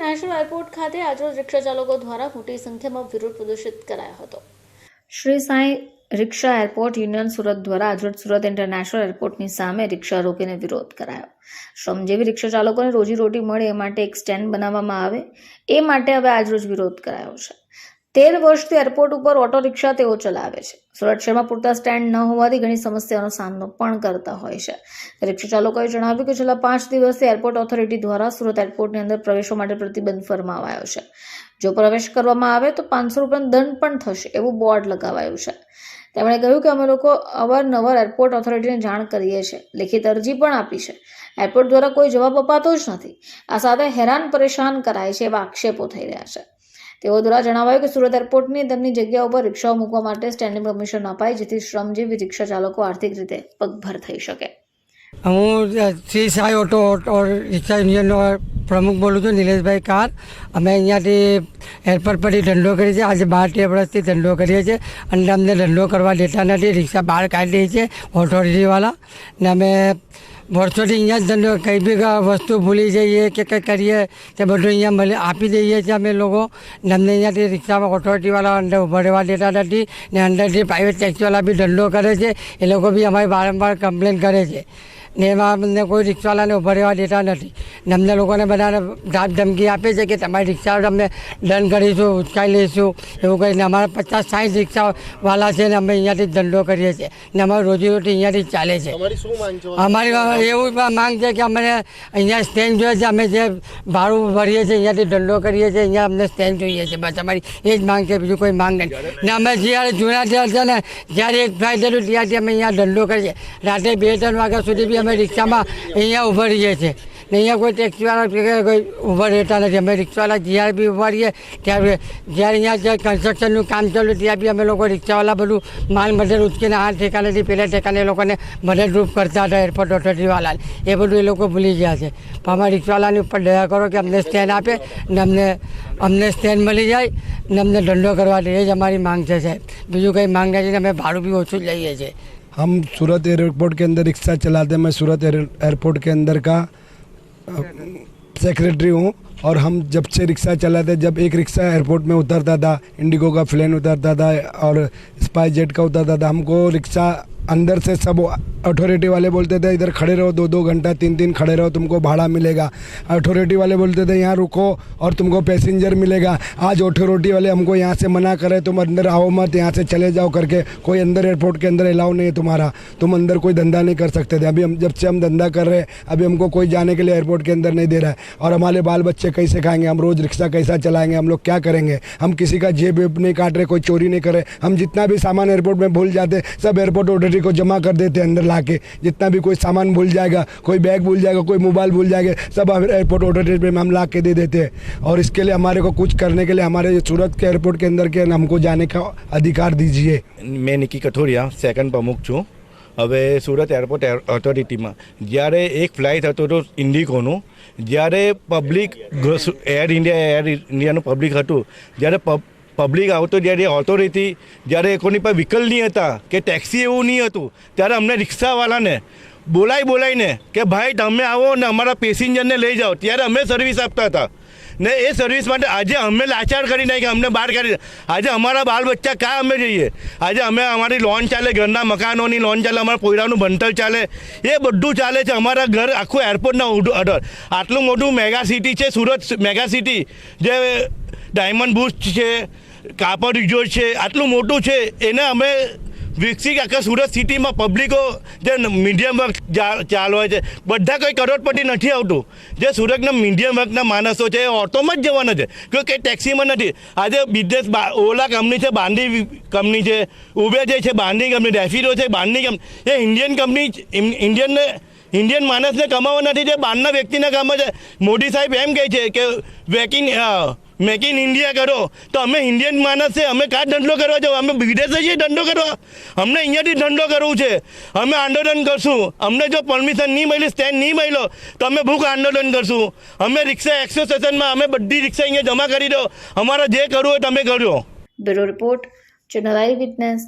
International airport ખાતે આજરોજ રિક્ષા ચાલકો દ્વારા મોટી સંખ્યામાં વિરોધ પ્રદર્શિત કરાયો હતો. Shri Sai rickshaw airport union Surat દ્વારા આજરોજ સુરત ઇન્ટરનેશનલ એરપોર્ટની સામે રિક્ષા રોકીને વિરોધ કરાયો. શ્રમજીવી રિક્ષા ચાલકોને રોજીરોટી મળે એ માટે એક સ્ટેન્ડ બનાવવામાં આવે, એ માટે હવે આજરોજ વિરોધ કરાયો છે. તેર વર્ષથી એરપોર્ટ ઉપર ઓટો રિક્ષા તેઓ ચલાવે છે. સુરત શહેરમાં પૂરતા સ્ટેન્ડ ન હોવાથી ઘણી સમસ્યાનો સામનો પણ કરતા હોય છે. રિક્ષા ચાલકોએ જણાવ્યું કે છેલ્લા પાંચ દિવસથી એરપોર્ટ ઓથોરિટી દ્વારા સુરત એરપોર્ટની અંદર પ્રવેશવા માટે પ્રતિબંધ ફરમાવાયો છે. જો પ્રવેશ કરવામાં આવે તો પાંચસો રૂપિયાનો દંડ પણ થશે એવું બોર્ડ લગાવાયું છે. તેમણે કહ્યું કે અમે લોકો અવારનવાર એરપોર્ટ ઓથોરિટીને જાણ કરીએ છીએ. લેખિત અરજી પણ આપી છે. એરપોર્ટ દ્વારા કોઈ જવાબ અપાતો જ નથી. આ સાથે હેરાન પરેશાન કરાય છે એવા આક્ષેપો થઈ રહ્યા છે. તેઓ દ્વારા જણાવાયું કે સુરત એરપોર્ટની તેમની જગ્યા ઉપર રિક્ષાઓ મૂકવા માટે સ્ટેન્ડિંગ પરમિશન અપાય, જેથી શ્રમજીવી રિક્ષા ચાલકો આર્થિક રીતે પગભર થઈ શકે. હું Shri Sai auto auto rickshaw યુનિયનનો પ્રમુખ બોલું છું, નિલેશભાઈ કાર. અમે અહીંયાથી એરપોર્ટ પરથી ધંધો કરીએ છીએ. આજે બાર તેર વર્ષથી ધંધો કરીએ છીએ અને અમને ધંધો કરવા દેતા નથી. રિક્ષા બહાર કાઢી છીએ ઓથોરિટીવાળા ને અમે વર્ષોથી અહીંયા જ ધંધો કંઈ બી વસ્તુ ભૂલી જઈએ કે કંઈ કરીએ, તે બધું અહીંયા મળે આપી દઈએ છીએ અમે લોકો. ને અમને અહીંયાથી રિક્ષામાં ઓથોરિટીવાળા અંદર ઉભરવા દેતા નથી. ને અંદરથી પ્રાઇવેટ ટેક્સીવાળા બી ધંધો કરે છે. એ લોકો બી અમારી વારંવાર કમ્પ્લેન કરે છે. ને એમાં અમને કોઈ રિક્ષાવાળાને ઊભા રહેવા દેતા નથી. ને અમને લોકોને બધાને ધાક ધમકી આપે છે કે તમારી રિક્ષા અમે દંડ કરીશું ઉચકાઈ લઈશું એવું કહીને અમારા પચાસ સાઠ રિક્ષાવાળા છે ને અમે અહીંયાથી ધંધો કરીએ છીએ. ને અમારી રોજીરોટી અહીંયાથી ચાલે છે. અમારી એવું પણ માંગ છે કે અમને અહીંયા સ્ટેન્ડ જોઈએ છે અમે જે ભાડું ભરીએ છીએ અહીંયાથી ધંધો કરીએ છીએ અહીંયા અમને સ્ટેન્ડ જોઈએ છે. બસ અમારી એ જ માંગ છે બીજું કોઈ માંગ નહીં ને અમે જ્યારે જૂના ત્યાં છે ને જ્યારે એક ફ્લાઇટ હતું ત્યારથી અમે અહીંયા ધંધો કરીએ રાત્રે બે ત્રણ વાગ્યા સુધી બી અમે રિક્ષામાં અહીંયા ઊભા રહીએ છીએ. ને અહીંયા કોઈ ટેક્સીવાળા કોઈ ઊભા રહેતા નથી. અમે રિક્ષાવાળા જ્યારે બી ઊભા રહીએ ત્યારે જ્યારે અહીંયા જે કન્સ્ટ્રક્શનનું કામ ચાલ્યું ત્યાં બી અમે લોકો રિક્ષાવાળા બધું માલ મદદ ઉચકીને આ ઠેકાનેથી પેલા ઠેકાને એ લોકોને મદદરૂપ કરતા હતા એરપોર્ટ ઓથોરિટીવાળા એ બધું એ લોકો ભૂલી ગયા છે. પણ અમારા રિક્ષાવાળાની ઉપર દયા કરો કે અમને સ્ટેન્ડ આપે, ને અમને અમને સ્ટેન્ડ મળી જાય, ને અમને ધંધો કરવા દે. એ જ અમારી માંગ છે સાહેબ. બીજું કંઈ માંગ નથી, અમે ભાડું બી ઓછું જ લઈએ છીએ. हम सूरत एयरपोर्ट के अंदर रिक्शा चलाते हैं मैं सूरत एयरपोर्ट के अंदर का, सेक्रेटरी हूँ और हम जब से रिक्शा चलाते जब एक रिक्शा एयरपोर्ट में उतरता था, इंडिगो का प्लेन उतरता था और स्पाइस जेट का उतरता था, हमको रिक्शा अंदर से सब अथॉरिटी वाले बोलते थे, इधर खड़े रहो दो दो घंटा तीन तीन खड़े रहो, तुमको भाड़ा मिलेगा। अथॉरिटी वाले बोलते थे, यहाँ रुको और तुमको पैसेंजर मिलेगा। आज अथॉरिटी वाले हमको यहाँ से मना करे, तुम अंदर आओ मत, यहाँ से चले जाओ करके। कोई अंदर एयरपोर्ट के अंदर अलाउ नहीं है तुम्हारा। तुम अंदर कोई धंधा नहीं कर सकते थे। अभी हम, जब से हम धंधा कर रहे हैं, अभी हमको कोई जाने के लिए एयरपोर्ट के अंदर नहीं दे रहा है। और हमारे बाल बच्चे कैसे खाएँगे? हम रोज़ रिक्शा कैसा चलाएँगे? हम लोग क्या करेंगे? हम किसी का जेब वेब नहीं काट रहे, कोई चोरी नहीं करे हम जितना भी सामान एयरपोर्ट में भूल जाते, सब एयरपोर्ट ऑथोरिटी को जमा कर देते हैं अंदर ला के जितना भी कोई सामान भूल जाएगा कोई बैग भूल जाएगा कोई मोबाइल भूल जाएगा सब एयरपोर्ट ऑथोरिटी में हम ला के दे देते हैं और इसके लिए हमारे को कुछ करने के लिए हमारे सूरत के एयरपोर्ट के अंदर के हमको जाने का अधिकार दीजिए મેં નિકી કઠોરિયા સેકન્ડ પ્રમુખ છું હવે સુરત એરપોર્ટ એર- ઓથોરિટીમાં જ્યારે એક ફ્લાઇટ હતો તો ઇન્ડિગોનું જ્યારે પબ્લિક ઘ- એર ઇન્ડિયા એર ઇન્ડિયાનું પબ્લિક હતું જ્યારે પબ પબ્લિક આવતો જ્યારે ઓથોરિટી જ્યારે કોની પર વ્હીકલ નહીં હતા, કે ટેક્સી એવું નહીં હતું, ત્યારે અમને રિક્ષાવાળાને બોલાઈ બોલાઈને કે ભાઈ, તમે આવો ને અમારા પેસેન્જરને લઈ જાઓ. ત્યારે અમે સર્વિસ આપતા હતા. ને એ સર્વિસ માટે આજે અમે લાચાર કરી નાખ્યા, અમને બહાર કાઢી આજે અમારા બાલ બચ્ચા ક્યાં અમે જઈએ? આજે અમે અમારી લોન ચાલે, ઘરના મકાનોની લોન ચાલે, અમારા પોયરાનું ભણતર ચાલે. એ બધું ચાલે છે. અમારા ઘર આખું એરપોર્ટના અડર આટલું મોટું મેગા સિટી છે, સુરત મેગા સિટી જે ડાયમંડ બુસ્ટ છે કાપડ રિઝોર્ટ છે, આટલું મોટું છે, એને અમે વિકસિત આખા સુરત સિટીમાં પબ્લિકો જે મીડિયમ વર્ગ ચાલવા છે. બધા કોઈ કરોડપતિ નથી આવતું. જે સુરતના મીડિયમ વર્ગના માણસો છે, એ ઓટોમાં જ જવાના છે. કે કંઈ ટેક્સીમાં નથી. આજે બિઝનેસ ઓલા કંપની છે, બાંધી કંપની છે, ઉબેર જે છે, બાંધી કંપની, રેફિડો છે, બાંધી કંપની. એ ઇન્ડિયન કંપની ઇન્ડિયનને, ઇન્ડિયન માણસને કમાવા નથી જે બહારના વ્યક્તિને કમાવે છે મોદી સાહેબ એમ કહે છે કે, વેકિંગ મેક ઇન ઇન્ડિયા કરો. તો અમે ઇન્ડિયન માણસ છે, અમે કાં ધંધો કરવા જાવ અમે વિદેશે જઈએ ધંધો કરવા? અમને અહીંયાથી ધંધો કરવું છે. અમે આંદોલન કરશું. અમને જો પરમિશન નહીં મળી સ્ટેન્ડ નહીં મળ્યો, તો અમે ભૂખ આંદોલન કરશું. અમે રિક્ષા એસોસિએશનમાં અમે બધી રિક્ષા અહીંયા જમા કરી દો. અમારે જે કરવું હોય તમે કરો બ્યુરો રિપોર્ટ જનરલ વિટનેસ